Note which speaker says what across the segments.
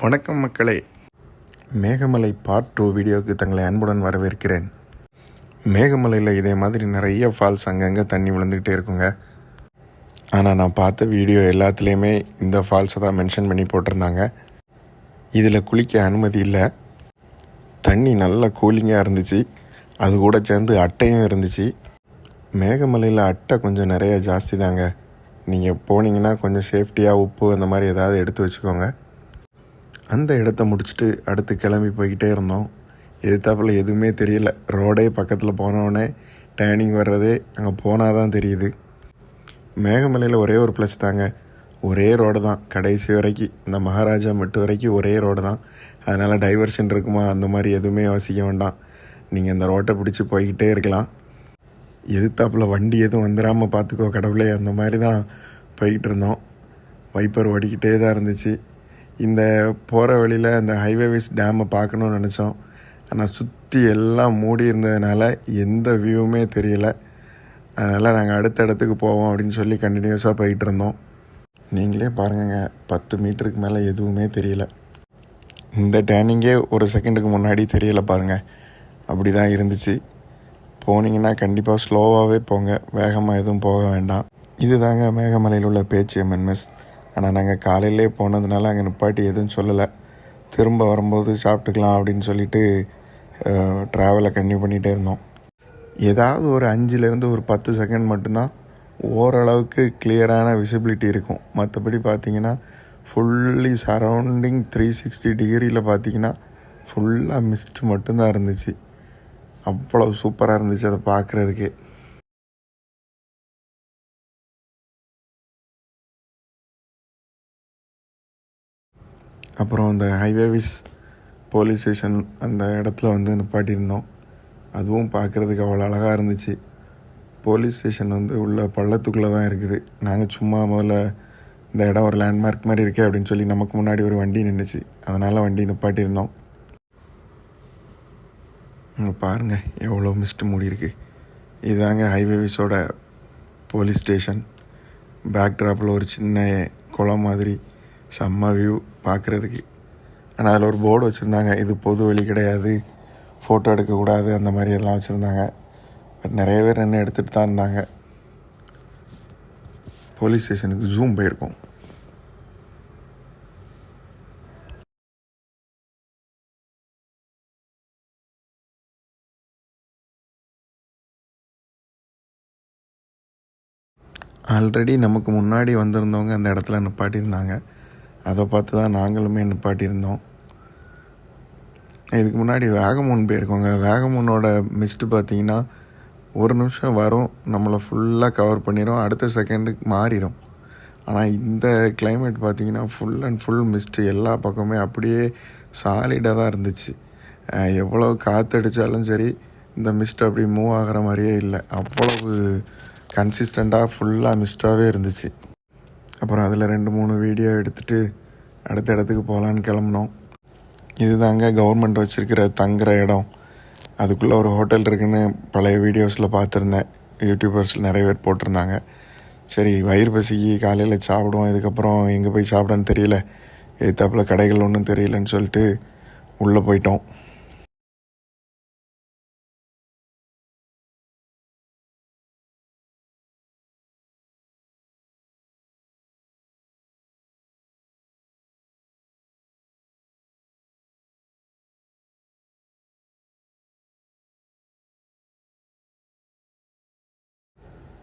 Speaker 1: வணக்கம் மக்களே. Meghamalai part two வீடியோவுக்கு தங்களை அன்புடன் வரவேற்கிறேன். மேகமலையில் இதே மாதிரி நிறைய ஃபால்ஸ் அங்கங்கே தண்ணி விழுந்துக்கிட்டே இருக்குங்க. ஆனால் நான் பார்த்த வீடியோ எல்லாத்துலேயுமே இந்த ஃபால்ஸை தான் மென்ஷன் பண்ணி போட்டிருந்தாங்க. இதில் குளிக்க அனுமதி இல்லை. தண்ணி நல்லா கூலிங்காக இருந்துச்சு. அது கூட சேர்ந்து அட்டையும் இருந்துச்சு. மேகமலையில் அட்டை கொஞ்சம் நிறைய ஜாஸ்தி தாங்க. நீங்கள் போனீங்கன்னா கொஞ்சம் சேஃப்டியாக உப்பு அந்த மாதிரி ஏதாவது எடுத்து வச்சுக்கோங்க. அந்த இடத்த முடிச்சுட்டு அடுத்து கிளம்பி போய்கிட்டே இருந்தோம். எதிர்த்தாப்புல எதுவுமே தெரியல. ரோடே பக்கத்தில் போனோடனே டேர்னிங் வர்றதே அங்கே போனால் தான் தெரியுது. மேகமலையில் ஒரே ஒரு ப்ளஸ் தாங்க. ஒரே ரோடு தான். கடைசி வரைக்கும். இந்த மகாராஜா மட்டு வரைக்கும் ஒரே ரோடு தான். அதனால் டைவர்ஷன் இருக்குமா? அந்த மாதிரி எதுவுமே யோசிக்க வேண்டாம். நீங்கள் இந்த ரோட்டை பிடிச்சி போய்கிட்டே இருக்கலாம். எதிர்த்தாப்பில் வண்டி எதுவும் வந்துடாமல் பார்த்துக்கோ கடவுளே. அந்த மாதிரி தான் போய்கிட்டு இருந்தோம். வைப்பர் ஓடிக்கிட்டே தான் இருந்துச்சு. இந்த போகிற வழியில் அந்த ஹைவேவேஸ் டேமை பார்க்கணுன்னு நினச்சோம். ஆனால் சுற்றி எல்லாம் மூடி இருந்ததுனால எந்த வியூவுமே தெரியல. அதனால் நாங்கள் அடுத்த இடத்துக்கு போவோம் அப்படின்னு சொல்லி கண்டினியூஸாக போயிட்டு இருந்தோம். நீங்களே பாருங்கங்க பத்து மீட்டருக்கு மேலே எதுவுமே தெரியல. இந்த டேனிங்கே ஒரு செகண்டுக்கு முன்னாடி தெரியலை பாருங்கள் அப்படி தான் இருந்துச்சு. போனீங்கன்னா கண்டிப்பாக ஸ்லோவாகவே போங்க. வேகமாக எதுவும் போக வேண்டாம். இதுதாங்க மேகமலையில் உள்ள பேச்சு எம்என்எஸ் ஆனால் நாங்கள் காலையிலே போனதுனால அங்கே நிப்பாட்டி எதுவும் சொல்லலை. திரும்ப வரும்போது சாப்பிட்டுக்கலாம் அப்படின்னு சொல்லிட்டு ட்ராவலை கன்னியூ பண்ணிகிட்டே இருந்தோம். ஏதாவது ஒரு அஞ்சுலேருந்து ஒரு பத்து செகண்ட் மட்டும்தான் ஓரளவுக்கு கிளியரான விசிபிலிட்டி இருக்கும். மற்றபடி பார்த்தீங்கன்னா ஃபுல்லி சரௌண்டிங் த்ரீ சிக்ஸ்டி டிகிரியில் பார்த்தீங்கன்னா ஃபுல்லாக மிஸ்ட் மட்டும்தான் இருந்துச்சு. அவ்வளோ சூப்பராக இருந்துச்சு அதை பார்க்குறதுக்கே அப்புறம் அந்த ஹைவேவிஸ் போலீஸ் ஸ்டேஷன் அந்த இடத்துல வந்து நிப்பாட்டியிருந்தோம். அதுவும் பார்க்குறதுக்கு அவ்வளோ அழகாக இருந்துச்சு. போலீஸ் ஸ்டேஷன் வந்து உள்ள பள்ளத்துக்குள்ளே தான் இருக்குது. நாங்கள் சும்மா முதல்ல இந்த இடம் ஒரு லேண்ட்மார்க் மாதிரி இருக்கே அப்படின்னு சொல்லி நமக்கு முன்னாடி ஒரு வண்டி நின்றுச்சு அதனால் வண்டி நிப்பாட்டியிருந்தோம். இங்கே பாருங்கள் எவ்வளோ மிஸ்ட் மூடி இருக்குது இதாங்க ஹைவேவிஸோட போலீஸ் ஸ்டேஷன் பேக் ட்ராப்பில் ஒரு சின்ன குளம் மாதிரி. செம்ம வியூ பார்க்குறதுக்கு. ஆனால் அதில் ஒரு போர்டு வச்சுருந்தாங்க. இது பொது வழி கிடையாது. ஃபோட்டோ எடுக்கக்கூடாது அந்த மாதிரி எல்லாம் வச்சுருந்தாங்க. பட் நிறைய பேர் என்ன எடுத்துகிட்டு தான் இருந்தாங்க. போலீஸ் ஸ்டேஷனுக்கு ஜூம் போயிருக்கோம். ஆல்ரெடி நமக்கு முன்னாடி வந்திருந்தவங்க அந்த இடத்துல நிப்பாட்டியிருந்தாங்க. அதை பார்த்து தான் நாங்களுமே நிப்பாட்டியிருந்தோம். இதுக்கு முன்னாடி வேகமூன் போயிருக்கோங்க. வேகமூனோட மிஸ்ட்டு பார்த்தீங்கன்னா ஒரு நிமிஷம் வரும் நம்மளை ஃபுல்லாக கவர் பண்ணிடும் அடுத்த செகண்டுக்கு மாறிடும் ஆனால் இந்த கிளைமேட் பார்த்தீங்கன்னா ஃபுல் அண்ட் ஃபுல் மிஸ்ட்டு எல்லா பக்கமே அப்படியே சாலிடாக தான் இருந்துச்சு. எவ்வளோ காற்றடிச்சாலும் சரி இந்த மிஸ்ட் அப்படி மூவ் ஆகிற மாதிரியே இல்லை. அவ்வளவு கன்சிஸ்டண்ட்டாக ஃபுல்லாக மிஸ்டாகவே இருந்துச்சு. அப்புறம் அதில் ரெண்டு மூணு வீடியோ எடுத்துகிட்டு அடுத்த இடத்துக்கு போகலான்னு கிளம்புனோம். இதுதாங்க கவர்மெண்ட் வச்சுருக்கிற தங்குற இடம். அதுக்குள்ளே ஒரு ஹோட்டல் இருக்குன்னு பழைய வீடியோஸில் பார்த்துருந்தேன். யூடியூபர்ஸில் நிறைய பேர் போட்டிருந்தாங்க. சரி வயிறு பசிக்கு காலையில் சாப்பிடுவோம். இதுக்கப்புறம் எங்கே போய் சாப்பிடன்னு தெரியல. எதிர்த்தாப்புல கடைகள் ஒன்றும் தெரியலன்னு சொல்லிட்டு உள்ளே போயிட்டோம்.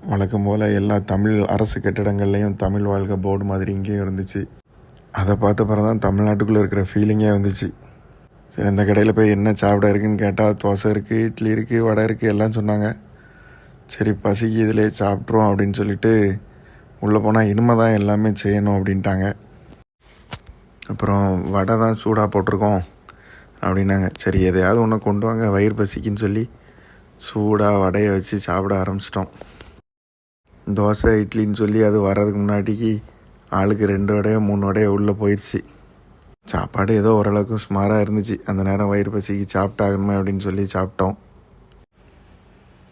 Speaker 1: வழக்கம் போல் எல்லா தமிழ் அரசு கட்டிடங்கள்லேயும் தமிழ் வாழ்க போர்டு மாதிரி இங்கேயும் இருந்துச்சு. அதை பார்த்த பிறகு தான் தமிழ்நாட்டுக்குள்ளே இருக்கிற ஃபீலிங்கே வந்துச்சு. சரி இந்த கடையில் போய் என்ன சாப்பிட இருக்குன்னு கேட்டால் தோசை இருக்குது இட்லி இருக்குது வடை இருக்குது எல்லாம் சொன்னாங்க. சரி பசிக்கு இதிலே சாப்பிட்ருவோம் அப்படின்னு சொல்லிட்டு உள்ளே போனால் இனிமே தான் எல்லாமே செய்யணும் அப்படின்ட்டாங்க. அப்புறம் வடை தான் சூடாக போட்டிருக்கோம் அப்படின்னாங்க. சரி எதையாவது ஒன்று கொண்டு வாங்க வயிறு பசிக்குன்னு சொல்லி சூடாக வடையை வச்சு சாப்பிட ஆரம்பிச்சிட்டோம். தோசை இட்லின்னு சொல்லி அது வர்றதுக்கு முன்னாடிக்கு ஆளுக்கு ரெண்டு வடையோ மூணு வடையோ உள்ளே போயிடுச்சு சாப்பாடு ஏதோ ஓரளவுக்கு சுமாராக இருந்துச்சு. அந்த நேரம் வயிறு பசிக்கு சாப்பிட்டாகணுமே அப்படின்னு சொல்லி சாப்பிட்டோம்.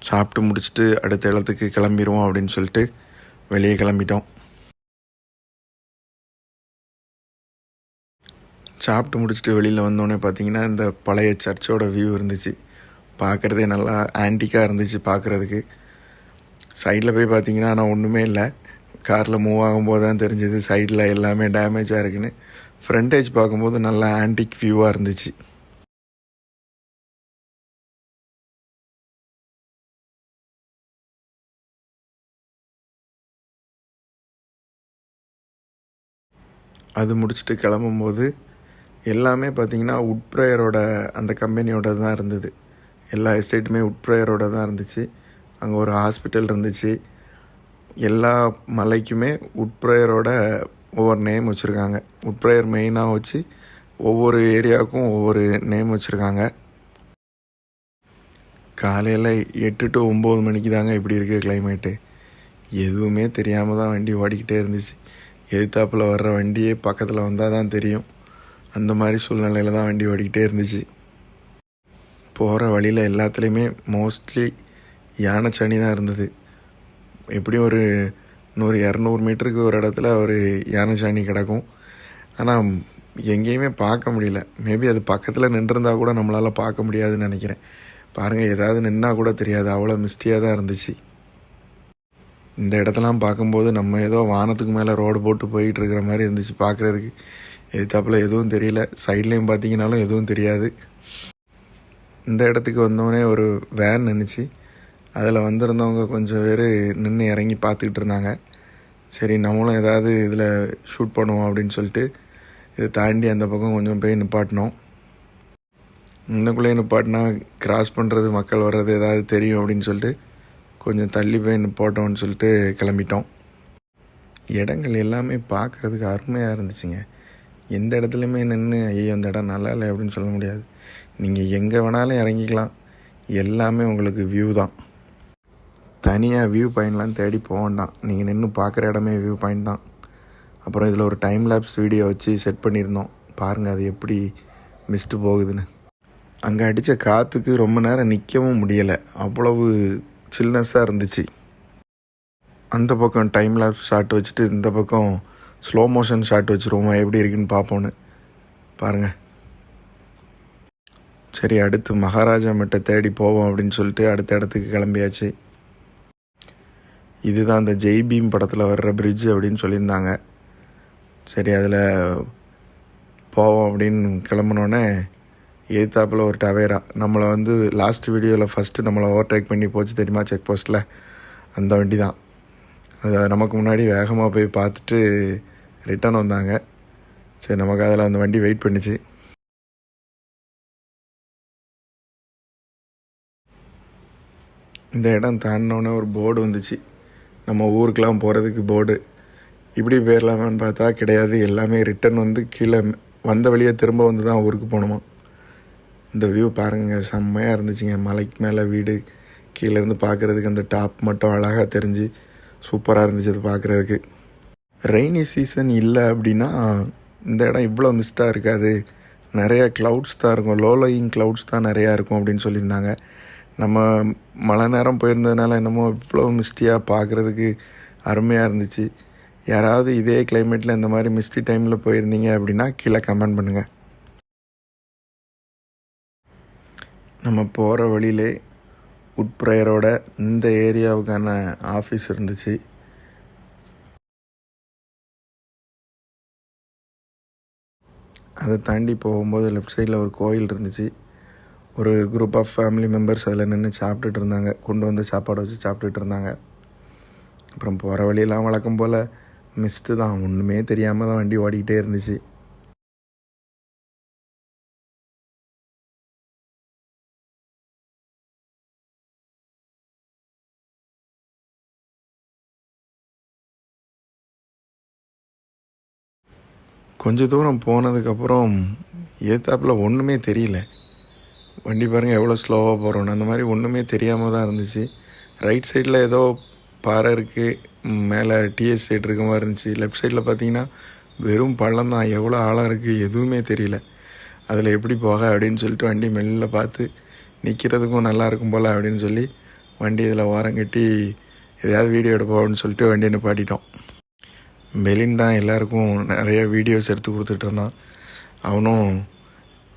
Speaker 1: சாப்பிட்டு முடிச்சுட்டு அடுத்த இடத்துக்கு கிளம்பிடுவோம் அப்படின்னு சொல்லிட்டு வெளியே கிளம்பிட்டோம். சாப்பிட்டு முடிச்சுட்டு வெளியில் வந்தோடனே பார்த்தீங்கன்னா இந்த பழைய சர்ச்சோட வியூ இருந்துச்சு. பார்க்குறதே நல்லா ஆன்டிக்காக இருந்துச்சு பார்க்குறதுக்கு சைடில் போய் பார்த்தீங்கன்னா ஆனால் ஒன்றுமே இல்லை. காரில் மூவ் ஆகும்போது தான் தெரிஞ்சது சைடில் எல்லாமே டேமேஜாக இருக்குன்னு. ஃப்ரண்டேஜ் பார்க்கும்போது நல்லா ஆன்டிக் வியூவாக இருந்துச்சு. அது முடிச்சுட்டு கிளம்பும்போது எல்லாமே பார்த்தீங்கன்னா உட்ப்ரேயரோட அந்த கம்பெனியோட தான் இருந்தது. எல்லா எஸ்டேட்டுமே உட்ப்ரேயரோட தான் இருந்துச்சு. அங்கே ஒரு ஹாஸ்பிட்டல் இருந்துச்சு. எல்லா மலைக்குமே உட்ப்ரேயரோட ஒவ்வொரு நேம் வச்சுருக்காங்க. உட்ப்ரேயர் மெயினாக வச்சு ஒவ்வொரு ஏரியாவுக்கும் ஒவ்வொரு நேம் வச்சுருக்காங்க. காலையில் எட்டு டு ஒம்பது மணிக்கு தாங்க இப்படி இருக்குது கிளைமேட்டு எதுவுமே தெரியாமல் தான் வண்டி ஓடிக்கிட்டே இருந்துச்சு. எதிர்த்தாப்பில் வர்ற வண்டியே பக்கத்தில் வந்தால் தான் தெரியும். அந்த மாதிரி சூழ்நிலையில் தான் வண்டி ஓடிக்கிட்டே இருந்துச்சு. போகிற வழியில் எல்லாத்துலேயுமே மோஸ்ட்லி யானை சனி தான் இருந்தது. எப்படியும் ஒரு நூறு இரநூறு மீட்டருக்கு ஒரு இடத்துல ஒரு யானை சாணி கிடக்கும். ஆனால் எங்கேயுமே பார்க்க முடியல. மேபி அது பக்கத்தில் நின்றுருந்தா கூட நம்மளால் பார்க்க முடியாதுன்னு நினைக்கிறேன். பாருங்கள் ஏதாவது நின்னா கூட தெரியாது. அவ்வளோ மிஸ்டியாக தான் இருந்துச்சு. இந்த இடத்தெல்லாம் பார்க்கும்போது நம்ம ஏதோ வானத்துக்கு மேலே ரோடு போட்டு போயிட்டு இருக்கிற மாதிரி இருந்துச்சு பார்க்குறதுக்கு. எதிர்த்தாப்புல எதுவும் தெரியல. சைட்லேயும் பார்த்தீங்கனாலும் எதுவும் தெரியாது. இந்த இடத்துக்கு வந்தோடனே ஒரு வேன் நின்றுச்சு அதில் வந்திருந்தவங்க கொஞ்சம் பேர் நின்று இறங்கி பார்த்துக்கிட்டு இருந்தாங்க. சரி நம்மளும் ஏதாவது இதில் ஷூட் பண்ணுவோம் அப்படின்னு சொல்லிட்டு இதை தாண்டி அந்த பக்கம் கொஞ்சம் போய் நிப்பாட்டினோம். இன்னக்குள்ளேயே நிப்பாட்டினா கிராஸ் பண்ணுறது மக்கள் வர்றது ஏதாவது தெரியும் அப்படின்னு சொல்லிட்டு கொஞ்சம் தள்ளி போய் நிப்பாட்டோம்னு சொல்லிட்டு கிளம்பிட்டோம். இடங்கள் எல்லாமே பார்க்குறதுக்கு அருமையாக இருந்துச்சுங்க. எந்த இடத்துலையுமே நின்று ஐயோ அந்த இடம் நல்லா இல்லை அப்படின்னு சொல்ல முடியாது. நீங்கள் எங்கே வேணாலும் இறங்கிக்கலாம். எல்லாமே உங்களுக்கு வியூ தான். தனியாக வியூ பாயிண்ட்லாம் தேடி போக வேண்டாம். நீங்கள் நின்று பார்க்குற இடமே வியூ பாயிண்ட் தான். அப்புறம் இதில் ஒரு டைம் லேப்ஸ் வீடியோ வச்சு செட் பண்ணியிருந்தோம். பாருங்கள் அது எப்படி மிஸ்ட்டு போகுதுன்னு. அங்கே அடித்த காற்றுக்கு ரொம்ப நேரம் நிற்கவும் முடியலை. அவ்வளவு சில்னஸ்ஸாக இருந்துச்சு. அந்த பக்கம் டைம் லேப்ஸ் ஷாட் வச்சுட்டு இந்த பக்கம் ஸ்லோ மோஷன் ஷாட் வச்சுருவோமா எப்படி இருக்குன்னு பார்ப்போன்னு பாருங்கள் சரி அடுத்து மகாராஜா மட்டை தேடி போவோம் அப்படின்னு சொல்லிட்டு அடுத்த இடத்துக்கு கிளம்பியாச்சு. இதுதான் அந்த ஜெய் பீம் படத்தில் வர்ற பிரிட்ஜ் அப்படின்னு சொல்லியிருந்தாங்க. சரி அதில் போவோம் அப்படின்னு கிளம்புனோடனே எதிர்த்தாப்பில் ஒரு டவேரா. நம்மளை வந்து லாஸ்ட் வீடியோவில் ஃபஸ்ட்டு நம்மளை ஓவர்டேக் பண்ணி போச்சு தெரியுமா செக் போஸ்ட்டில் அந்த வண்டி தான் அது நமக்கு முன்னாடி வேகமாக போய் பார்த்துட்டு ரிட்டர்ன் வந்தாங்க. சரி நமக்கு அதில் அந்த வண்டி வெயிட் பண்ணிச்சு. இந்த இடம் தாண்டினோடனே ஒரு போர்டு வந்துச்சு. நம்ம ஊருக்கெலாம் போகிறதுக்கு போர்டு இப்படி போயிடலாமான்னு பார்த்தா கிடையாது. எல்லாமே ரிட்டர்ன் வந்து கீழே வந்த வழியே திரும்ப வந்து தான் ஊருக்கு போகணுமா? இந்த வியூ பாருங்க. செம்மையாக இருந்துச்சுங்க. மலைக்கு மேலே வீடு கீழேருந்து பார்க்குறதுக்கு அந்த டாப் மட்டும் அழகாக தெரிஞ்சு சூப்பராக இருந்துச்சு அது பார்க்குறதுக்கு. ரெய்னி சீசன் இல்லை அப்படின்னா இந்த இடம் இவ்வளோ மிஸ்டாக இருக்காது. நிறையா க்ளவுட்ஸ் தான் இருக்கும். லோலோயிங் க்ளவுட்ஸ் தான் நிறையா இருக்கும் அப்படின்னு சொல்லியிருந்தாங்க. நம்ம மழை நேரம் போயிருந்ததுனால என்னமோ இவ்வளோ மிஸ்டியாக பார்க்குறதுக்கு அருமையாக இருந்துச்சு. யாராவது இதே கிளைமேட்டில் இந்த மாதிரி மிஸ்டி டைமில் போயிருந்தீங்க அப்படின்னா கீழே கமெண்ட் பண்ணுங்கள் நம்ம போகிற வழியிலே உட்ப்ரேயரோட இந்த ஏரியாவுக்கான ஆஃபீஸ் இருந்துச்சு. அதை தாண்டி போகும்போது லெஃப்ட் சைடில் ஒரு கோயில் இருந்துச்சு. ஒரு குரூப் ஆஃப் ஃபேமிலி மெம்பர்ஸ் அதில் நின்று சாப்பிட்டுட்டு இருந்தாங்க. கொண்டு வந்து சாப்பாடு வச்சு சாப்பிட்டுட்டு இருந்தாங்க. அப்புறம் போகிற வழியெல்லாம் வழக்கம் போல் மிஸ்ட்டு தான். ஒன்றுமே தெரியாமல் தான் வண்டி ஓடிக்கிட்டே இருந்துச்சு. கொஞ்ச தூரம் போனதுக்கப்புறம் ஏத்தாப்பில் ஒன்றுமே தெரியல. வண்டி பாருங்கள் எவ்வளோ ஸ்லோவாக போகிறோன்னு அந்த மாதிரி ஒன்றுமே தெரியாமல் தான் இருந்துச்சு. ரைட் சைடில் ஏதோ பாறை இருக்குது மேலே டிஎஸ் சைடு இருக்க மாதிரி இருந்துச்சு. லெஃப்ட் சைடில் பார்த்தீங்கன்னா வெறும் பள்ளம் தான். எவ்வளோ ஆழம் இருக்குது எதுவுமே தெரியல. அதில் எப்படி போக அப்படின்னு சொல்லிட்டு வண்டி மெல்ல பார்த்து நிற்கிறதுக்கும் நல்லா இருக்கும் போல் அப்படின்னு சொல்லி வண்டி இதில் ஓரம் கட்டி எதையாவது வீடியோ எடுப்போம் அப்படின்னு சொல்லிட்டு வண்டியை நிப்பாட்டிட்டோம். பெலின் தான் எல்லாருக்கும் நிறைய வீடியோஸ் எடுத்து கொடுத்துட்டு இருந்தான். அவனும்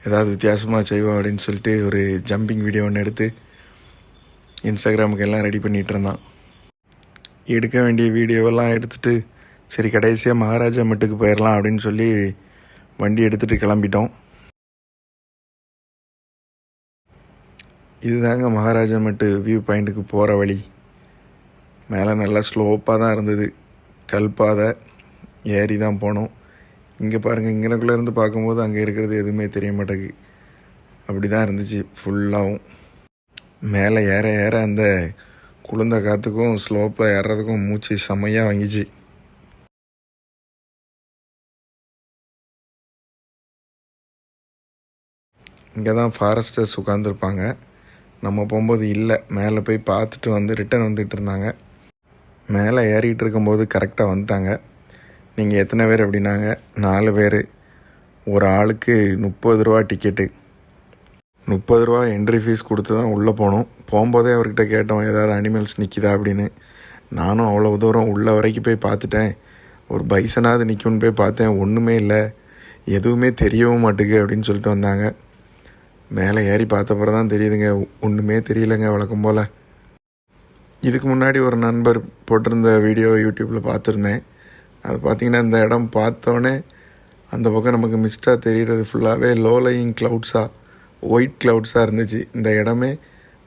Speaker 1: ஏதாவது வித்தியாசமாக செய்வோம் அப்படின்னு சொல்லிட்டு ஒரு ஜம்பிங் வீடியோ ஒன்று எடுத்து இன்ஸ்டாகிராமுக்கு எல்லாம் ரெடி பண்ணிகிட்டு இருந்தான். எடுக்க வேண்டிய வீடியோவெல்லாம் எடுத்துட்டு சரி கடைசியாக மகாராஜா மட்டுக்கு போயிடலாம் அப்படின்னு சொல்லி வண்டி எடுத்துகிட்டு கிளம்பிட்டோம். இதுதாங்க மகாராஜா மட்டு வியூ பாயிண்ட்டுக்கு போகிற வழி. மேலே நல்லா ஸ்லோப்பாக தான் இருந்தது. கல்பாதை ஏறி தான் போனோம். இங்கே பாருங்கள் இங்கனக்குள்ளே இருந்து பார்க்கும்போது அங்கே இருக்கிறது எதுவுமே தெரிய மாட்டேங்குது. அப்படி தான் இருந்துச்சு ஃபுல்லாகவும் மேலே ஏற ஏற அந்த குளிர்ந்த காற்றுக்கும் ஸ்லோப்பில் ஏறுறதுக்கும் மூச்சு செம்மையாக வாங்கிச்சு. இங்கே தான் ஃபாரஸ்டர்ஸ் உட்காந்துருப்பாங்க நம்ம போகும்போது இல்லை மேலே போய் பார்த்துட்டு வந்து ரிட்டர்ன் வந்துகிட்டு இருந்தாங்க. மேலே ஏறிட்டு இருக்கும்போது கரெக்டாக வந்துட்டாங்க. நீங்கள் எத்தனை பேர் அப்படின்னாங்க? நாலு பேர். ஒரு ஆளுக்கு முப்பது ரூபா டிக்கெட்டு முப்பது ரூபா என்ட்ரி ஃபீஸ் கொடுத்து தான் உள்ளே போனோம். போகும்போதே அவர்கிட்ட கேட்டோம் ஏதாவது அனிமல்ஸ் நிற்கிதா அப்படின்னு. நானும் அவ்வளோ தூரம் உள்ள வரைக்கும் போய் பார்த்துட்டேன். ஒரு பைசனாவது நிற்கும்னு போய் பார்த்தேன். ஒன்றுமே இல்லை. எதுவுமே தெரியவும் மாட்டுக்கு அப்படின்னு சொல்லிட்டு வந்தாங்க. மேலே ஏறி பார்த்தப்பறம் தான் தெரியுதுங்க. ஒன்றுமே தெரியலங்க வழக்கம் போல். இதுக்கு முன்னாடி ஒரு நண்பர் போட்டிருந்த வீடியோ யூடியூப்பில் பார்த்துருந்தேன். அது பார்த்தீங்கன்னா இந்த இடம் பார்த்தோன்னே அந்த பக்கம் நமக்கு மிஸ்டாக தெரிகிறது ஃபுல்லாகவே லோலையிங் க்ளவுட்ஸாக ஒயிட் க்ளவுட்ஸாக இருந்துச்சு. இந்த இடமே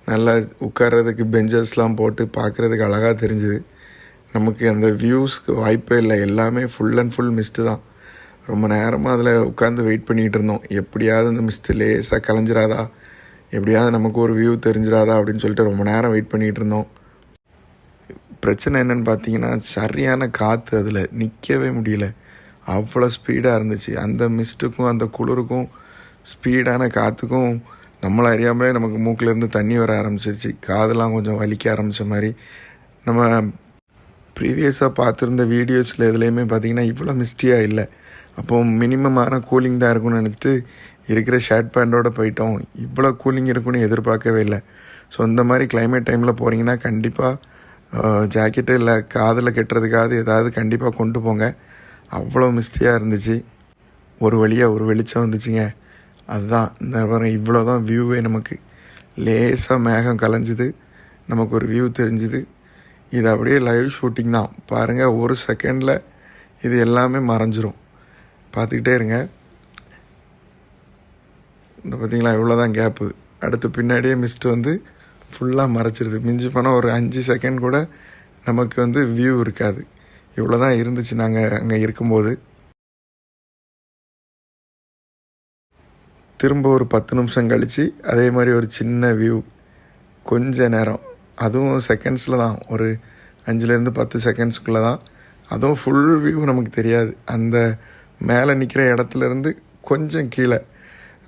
Speaker 1: நல்லா உட்கார்றதுக்கு பெஞ்சஸ்லாம் போட்டு பார்க்குறதுக்கு அழகாக தெரிஞ்சுது. நமக்கு அந்த வியூஸ்க்கு வாய்ப்பே இல்லை. எல்லாமே ஃபுல் அண்ட் ஃபுல் மிஸ்ட்டு தான். ரொம்ப நேரமாக அதில் உட்காந்து வெயிட் பண்ணிகிட்டு இருந்தோம். எப்படியாவது அந்த மிஸ்ட்டு லேசாக கலைஞ்சிராதா? எப்படியாவது நமக்கு ஒரு வியூ தெரிஞ்சிடாதா அப்படின்னு சொல்லிட்டு ரொம்ப நேரம் வெயிட் பண்ணிகிட்டு இருந்தோம். பிரச்சனை என்னன்னு பார்த்தீங்கன்னா சரியான காற்று அதில் நிற்கவே முடியல. அவ்வளோ ஸ்பீடாக இருந்துச்சு. அந்த மிஸ்ட்டுக்கும் அந்த குளிருக்கும் ஸ்பீடான காற்றுக்கும் நம்மளை அறியாமலே நமக்கு மூக்கிலேருந்து தண்ணி வர ஆரம்பிச்சிருச்சு. காதெல்லாம் கொஞ்சம் வலிக்க ஆரம்பித்த மாதிரி. நம்ம ப்ரீவியஸாக பார்த்துருந்த வீடியோஸில் எதுலேயுமே பார்த்தீங்கன்னா இவ்வளோ மிஸ்டியாக இல்லை. அப்போ மினிமமான கூலிங் தான் இருக்கும்னு நினச்சிட்டு இருக்கிற ஷர்ட் பேண்ட்டோடு போயிட்டோம். இவ்வளோ கூலிங் இருக்குன்னு எதிர்பார்க்கவே இல்லை. ஸோ இந்த மாதிரி கிளைமேட் டைமில் போகிறீங்கன்னா கண்டிப்பாக ஜாக்கெட்டு இல்லை காதில் கட்டுறதுக்காவது ஏதாவது கண்டிப்பாக கொண்டு போங்க. அவ்வளோ மிஸ்டியாக இருந்துச்சு. ஒரு வழியாக ஒரு வெளிச்சம் வந்துச்சுங்க. அதுதான் இந்த பாருங்கள் இவ்வளோ தான் வியூவே நமக்கு. லேசாக மேகம் கலைஞ்சிது. நமக்கு ஒரு வியூ தெரிஞ்சுது. இது அப்படியே லைவ் ஷூட்டிங் தான். பாருங்கள் ஒரு செகண்டில் இது எல்லாமே மறைஞ்சிரும். பார்த்துக்கிட்டே இருங்க. இந்த பார்த்தீங்களா இவ்வளோ தான் கேப்பு அடுத்து பின்னாடியே மிஸ்ட் வந்து ஃபுல்லாக மறைச்சிருது. மிஞ்சி போனால் ஒரு அஞ்சு செகண்ட் கூட நமக்கு வந்து வியூ இருக்காது. இவ்வளோ தான் இருந்துச்சு நாங்கள் அங்கே இருக்கும்போது. திரும்ப ஒரு பத்து நிமிஷம் கழித்து அதே மாதிரி ஒரு சின்ன வியூ கொஞ்ச நேரம். அதுவும் செகண்ட்ஸில் தான். ஒரு அஞ்சுலேருந்து பத்து செகண்ட்ஸ்க்குள்ளே தான். அதுவும் ஃபுல் வியூ நமக்கு தெரியாது. அந்த மேலே நிற்கிற இடத்துலேருந்து கொஞ்சம் கீழே.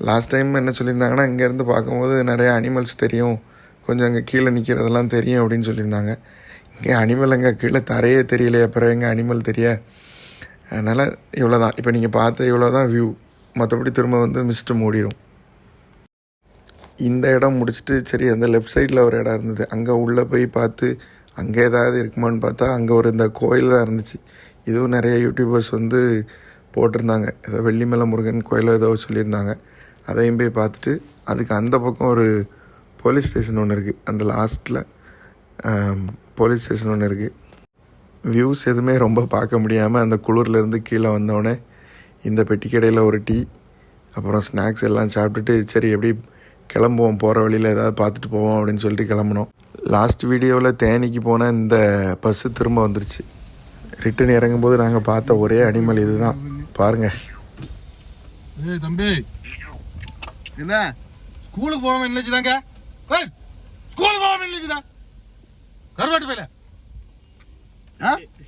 Speaker 1: லாஸ்ட் டைம் என்ன சொல்லியிருந்தாங்கன்னா இங்கேருந்து பார்க்கும்போது நிறைய அனிமல்ஸ் தெரியும். கொஞ்சம் அங்கே கீழே நிற்கிறதெல்லாம் தெரியும் அப்படின்னு சொல்லியிருந்தாங்க. இங்கே அனிமல் அங்கே கீழே தரையே தெரியலையே அப்புறம் எங்கே அனிமல் தெரிய? அதனால் இவ்வளோ தான் இப்போ நீங்கள் பார்த்த இவ்வளோ தான் வியூ மற்றபடி திரும்ப வந்து மிஸ்ட்டு மூடிடும் இந்த இடம் முடிச்சுட்டு சரி அந்த லெஃப்ட் சைடில் ஒரு இடம் இருந்தது. அங்கே உள்ளே போய் பார்த்து அங்கே ஏதாவது இருக்குமான்னு பார்த்தா அங்கே ஒரு இந்த கோயில் தான் இருந்துச்சு. இதுவும் நிறைய யூடியூபர்ஸ் வந்து போட்டிருந்தாங்க. ஏதோ வெள்ளிமலை முருகன் கோயிலோ ஏதோ சொல்லியிருந்தாங்க. அதையும் போய் பார்த்துட்டு அதுக்கு அந்த பக்கம் ஒரு போலீஸ் ஸ்டேஷன் ஒன்று இருக்குது அந்த லாஸ்ட்டில் போலீஸ் ஸ்டேஷன் ஒன்று இருக்குது வியூஸ் எதுவுமே ரொம்ப பார்க்க முடியாமல் அந்த குளிர்லேருந்து கீழே வந்தோடனே இந்த பெட்டி கடையில் ஒரு டீ அப்புறம் ஸ்நாக்ஸ் எல்லாம் சாப்பிட்டுட்டு சரி எப்படி கிளம்புவோம் போகிற வழியில் ஏதாவது பார்த்துட்டு போவோம் அப்படின்னு சொல்லிட்டு கிளம்புனோம். லாஸ்ட் வீடியோவில் தேனிக்கு போன இந்த பஸ்ஸு திரும்ப வந்துருச்சு. ரிட்டன் இறங்கும்போது நாங்கள் பார்த்த ஒரே அனிமல் இதுதான். பாருங்கள்
Speaker 2: ஏய் தம்பி.
Speaker 3: என்ன?
Speaker 2: ஸ்கூலுக்கு போகாம இல்லச்சுதாங்க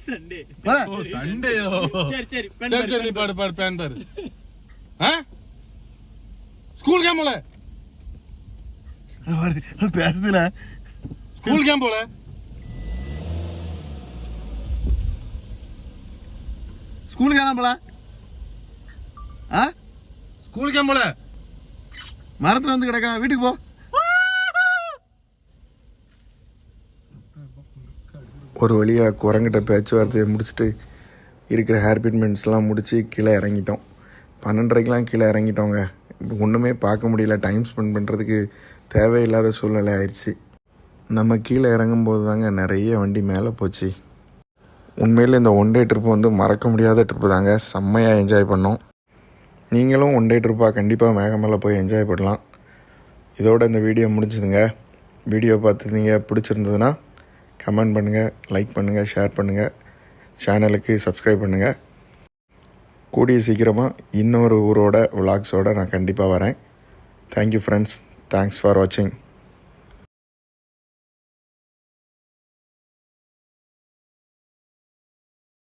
Speaker 4: சண்டே
Speaker 3: வா.
Speaker 2: ஓ சண்டேயோ
Speaker 4: சரி சரி
Speaker 2: சரி சரி பாடு பாடு பேன் பாரு ஆ ஸ்கூல் கேம் போல
Speaker 3: பேசுதுல
Speaker 2: ஸ்கூல் கேம் போல
Speaker 3: ஸ்கூலுக்கு என்ன போலாம் ஆ
Speaker 2: ஸ்கூல் கேம் போல
Speaker 3: மரத்துல வந்து கிடக்கா வீட்டுக்கு போ
Speaker 1: ஒரு வழியாக குரங்கிட்ட பேச்சுவார்த்தையை முடிச்சுட்டு இருக்கிற ஹேர் பின்மெண்ட்ஸ்லாம் முடித்து கீழே இறங்கிட்டோம். பன்னெண்டரைக்கெலாம் கீழே இறங்கிட்டோங்க. ஒன்றுமே பார்க்க முடியல. டைம் ஸ்பெண்ட் பண்ணுறதுக்கு தேவையில்லாத சூழ்நிலை ஆயிடுச்சு. நம்ம கீழே இறங்கும்போது தாங்க நிறைய வண்டி மேலே போச்சு. உண்மையில் இந்த ஒன் டே ட்ரிப்பு வந்து மறக்க முடியாத ட்ரிப்பு தாங்க. செம்மையாக என்ஜாய் பண்ணோம். நீங்களும் ஒன் டே ட்ரிப்பாக கண்டிப்பாக மேகமலை போய் என்ஜாய் பண்ணலாம். இதோட இந்த வீடியோ முடிஞ்சுதுங்க. வீடியோ பார்த்துருந்தீங்க. பிடிச்சிருந்ததுன்னா கமெண்ட் பண்ணுங்கள் லைக் பண்ணுங்கள் ஷேர் பண்ணுங்கள் சேனலுக்கு சப்ஸ்கிரைப் பண்ணுங்கள் கூடிய சீக்கிரமாக இன்னொரு ஊரோட விலாக்ஸோடு நான் கண்டிப்பாக வரேன். தேங்க்யூ ஃப்ரெண்ட்ஸ் தேங்க்ஸ் ஃபார் வாட்சிங்